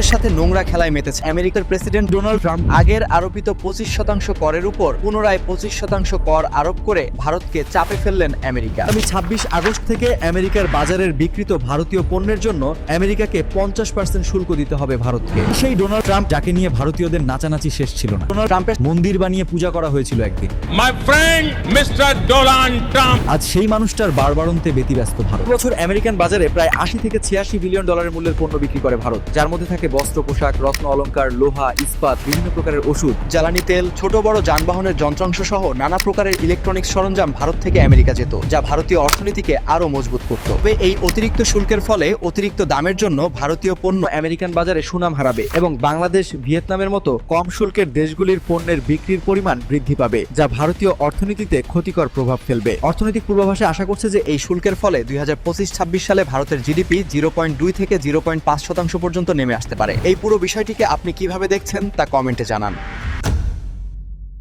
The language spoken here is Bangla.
ভারতের সাথে নোংরা খেলায় মেতেছে। আমেরিকার প্রেসিডেন্ট ডোনাল্ড ট্রাম্প আগের আরোপিত পঁচিশ শতাংশ করের উপর পুনরায় পঁচিশ শতাংশ কর আরোপ করে ভারতকে চাপে ফেললেন আমেরিকা। আমি ছাব্বিশ আগস্ট থেকে আমেরিকার বাজারের বিকৃত ভারতীয় পণ্যের জন্য আমেরিকাকে পঞ্চাশ পার্সেন্ট শুল্ক দিতে হবে ভারতকে। সেই ডোনাল্ড ট্রাম্প যাকে নিয়ে ভারতীয়দের নাচানাচি শেষ ছিল না। ডোনাল্ড ট্রাম্পের মন্দির বানিয়ে পূজা করা হয়েছিল একদিন। My friend, Mr. Donald Trump. আজ সেই মানুষটার বারবারন্তে ব্যতিব্যস্ত ভারত। বছর আমেরিকান বাজারে প্রায় আশি থেকে ছিয়াশি বিলিয়ন ডলারের মূল্যের পণ্য বিক্রি করে ভারত যার মধ্যে থাকে বস্ত্র, পোশাক, রত্ন, অলংকার, লোহা ইস্পাত বিভিন্ন প্রকারের ওষুধ, জ্বালানি তেল, ছোট বড় যানবাহনের যন্ত্রাংশ সহ নানা প্রকারের ইলেকট্রনিক্স সরঞ্জাম ভারত থেকে আমেরিকা যেত, যা ভারতীয় অর্থনীতিকে আরও মজবুত করত। তবে এই অতিরিক্ত শুল্কের ফলে অতিরিক্ত দামের জন্য ভারতীয় পণ্য আমেরিকান বাজারে সুনাম হারাবে এবং বাংলাদেশ, ভিয়েতনামের মতো কম শুল্কের দেশগুলির পণ্যের বিক্রির পরিমাণ বৃদ্ধি পাবে, যা ভারতীয় অর্থনীতিতে ক্ষতিকর প্রভাব ফেলবে। অর্থনৈতিক পূর্বাভাসে আশা করছে যে এই শুল্কের ফলে দুই হাজার সালে ভারতের জিডিপি জিরো পয়েন্ট দুই থেকে জিরো পয়েন্ট পাঁচ শতাংশ পর্যন্ত নেমে আসতে পারে। এই পুরো বিষয়টিকে আপনি কীভাবে দেখছেন তা কমেন্টে জানান।